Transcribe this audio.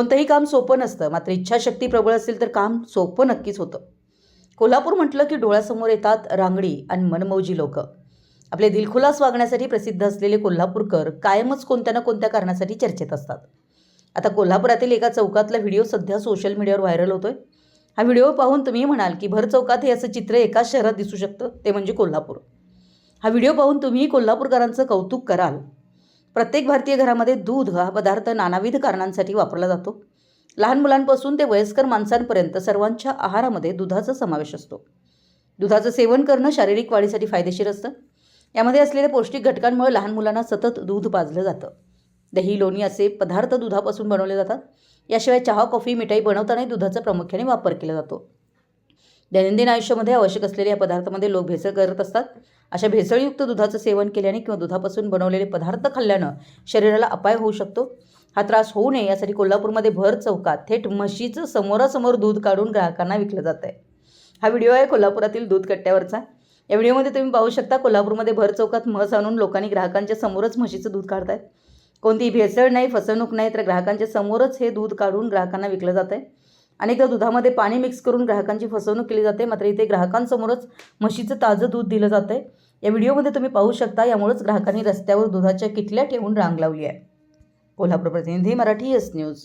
कोणतंही काम सोपं नसतं. मात्र इच्छाशक्ती प्रबळ असेल तर काम सोपं नक्कीच होतं. कोल्हापूर म्हटलं की डोळ्यासमोर येतात रांगडी आणि मनमौजी लोक. आपले दिलखुलास वागण्यासाठी प्रसिद्ध असलेले कोल्हापूरकर कायमच कोणत्या ना कोणत्या कारणासाठी चर्चेत असतात. आता कोल्हापुरातील एका चौकातला व्हिडिओ सध्या सोशल मीडियावर व्हायरल होतोय. हा व्हिडिओ पाहून तुम्ही म्हणाल की भर चौकात हे असं चित्र एकाच शहरात दिसू शकतं ते म्हणजे कोल्हापूर. हा व्हिडिओ पाहून तुम्ही कोल्हापूरकरांचं कौतुक कराल. प्रत्येक भारतीय घरामध्ये दूध हा पदार्थ नानाविध कारणांसाठी वापरला जातो. लहान मुलांपासून ते वयस्कर माणसांपर्यंत सर्वांच्या आहारामध्ये दुधाचा समावेश असतो. दुधाचं सेवन करणं शारीरिक वाढीसाठी फायदेशीर असतं. यामध्ये असलेल्या पौष्टिक घटकांमुळे लहान मुलांना सतत दूध पाजलं जातं. दही लोणी असे पदार्थ दुधापासून बनवले जातात. याशिवाय चहा कॉफी मिठाई बनवतानाही दुधाचा प्रामुख्याने वापर केला जातो. दैनंदिन आयुष्यामध्ये आवश्यक असलेल्या या पदार्थामध्ये लोक भेसळ करत असतात. अशा भेसळयुक्त दुधाचं सेवन केल्याने किंवा दुधापासून बनवलेले पदार्थ खाल्ल्यानं शरीराला अपाय होऊ शकतो. हा त्रास होऊ नये यासाठी कोल्हापूरमध्ये भर चौकात थेट म्हशीचं समोरासमोर दूध काढून ग्राहकांना विकलं जात आहे हा व्हिडिओ आहे कोल्हापुरातील दूध कट्ट्यावरचा. या व्हिडिओमध्ये तुम्ही पाहू शकता कोल्हापूरमध्ये भर चौकात म्हस आणून लोकांनी ग्राहकांच्या समोरच म्हशीचं दूध काढतायत. कोणतीही भेसळ नाही फसवणूक नाही तर ग्राहकांच्या समोरच हे दूध काढून ग्राहकांना विकलं जात आहे अनेकदा दुधामध्ये पाणी मिक्स करून ग्राहकांची फसवणूक केली जाते. मात्र इथे ग्राहकांसमोरच म्हशीचं ताजं दूध दिलं जातं आहे या व्हिडिओमध्ये तुम्ही पाहू शकता यामुळेच ग्राहकांनी रस्त्यावर दुधाच्या किटल्या ठेवून रांग लावली आहे. कोल्हापूर प्रतिनिधी मराठी एस न्यूज